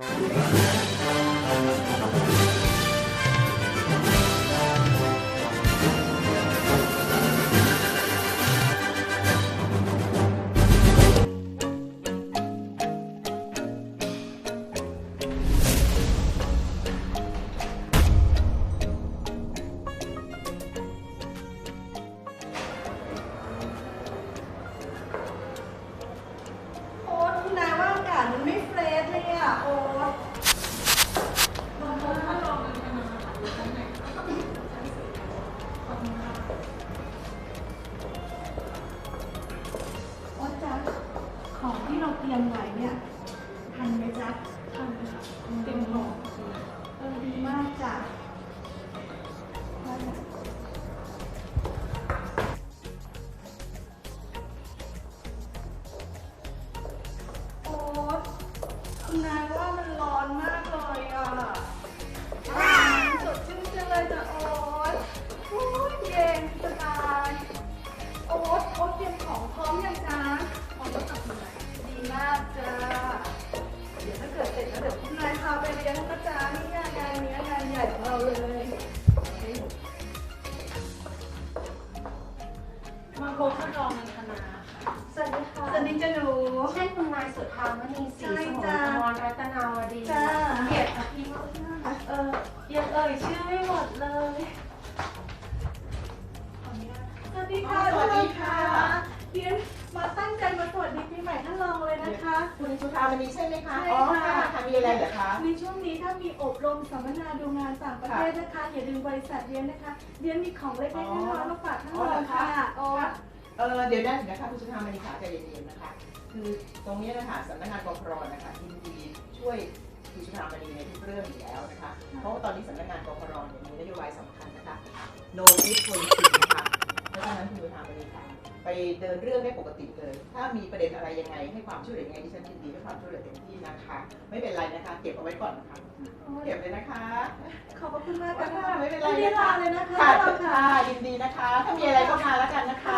Thank you. ราเตรียมไว้เนี่ยทันไหมจ๊ะทันค่ะเต็มหลอดเออดีมากจ้ะได้จ้ะโอ๊ตคุณนายว่า เดี๋ยวคุณนายพาไปเลี้ยงนะจ๊ะนี่งานงานนี้งานใหญ่ของเราเลย มาพบท่านรองนันทนาค่ะสวัสดีค่ะสวัสดีจ้าหนู ใช่คุณนายสุธามณีศรีสมุทจ้ะรมรรัตนาวดีจ้า เกียรติอภิวัฒน์เออยังเอ่ยชื่อไม่หมดเลยสวัสดีค่ะ สวัสดีค่ะเรียน มาตั้งใจมาสวัสดีปีใหม่ท่านรองเลยนะคะ คุณสุธามณีใช่ไหมคะใช่อ๋อค่ะค่ะค่ะมีอะไรเหรอคะในช่วงนี้ถ้ามีอบรมสัมมนาดูงานต่างประเทศนะคะอย่าลืมบริษัทเรียนนะคะเรียนมีของเล็กๆน้อยๆมาฝากท่านรองค่ะโอ๊ตเออเดี๋ยวได้นะคะคุณสุธามณีค่ะใจเย็นๆนะคะ คือตรงนี้นะคะสำนักงานกพรนะคะยินดีช่วยคุณสุธามณีในทุกเรื่องอยู่แล้วนะคะ เพราะว่าตอนนี้สำนักงานกพรเนี่ยมีนโยบายสำคัญนะคะ no gift policy สุธามณีค่ะไปเดินเรื่องได้ปกติเลย ถ้ามีประเด็นอะไรยังไงให้ความช่วยเหลือยังไงดิฉันยินดีให้ความช่วยเหลือเต็มที่นะคะ ไม่เป็นไรนะคะ เก็บเอาไว้ก่อนนะคะ เก็บเลยนะคะ ขอบพระคุณมากค่ะค่ะไม่เป็นไรเรียนนะลาคะเลยนะคะค่ะท่านรองค่ะค่ะยินดีนะคะ ถ้ามีอะไรก็มาแล้วกันนะคะค่ะ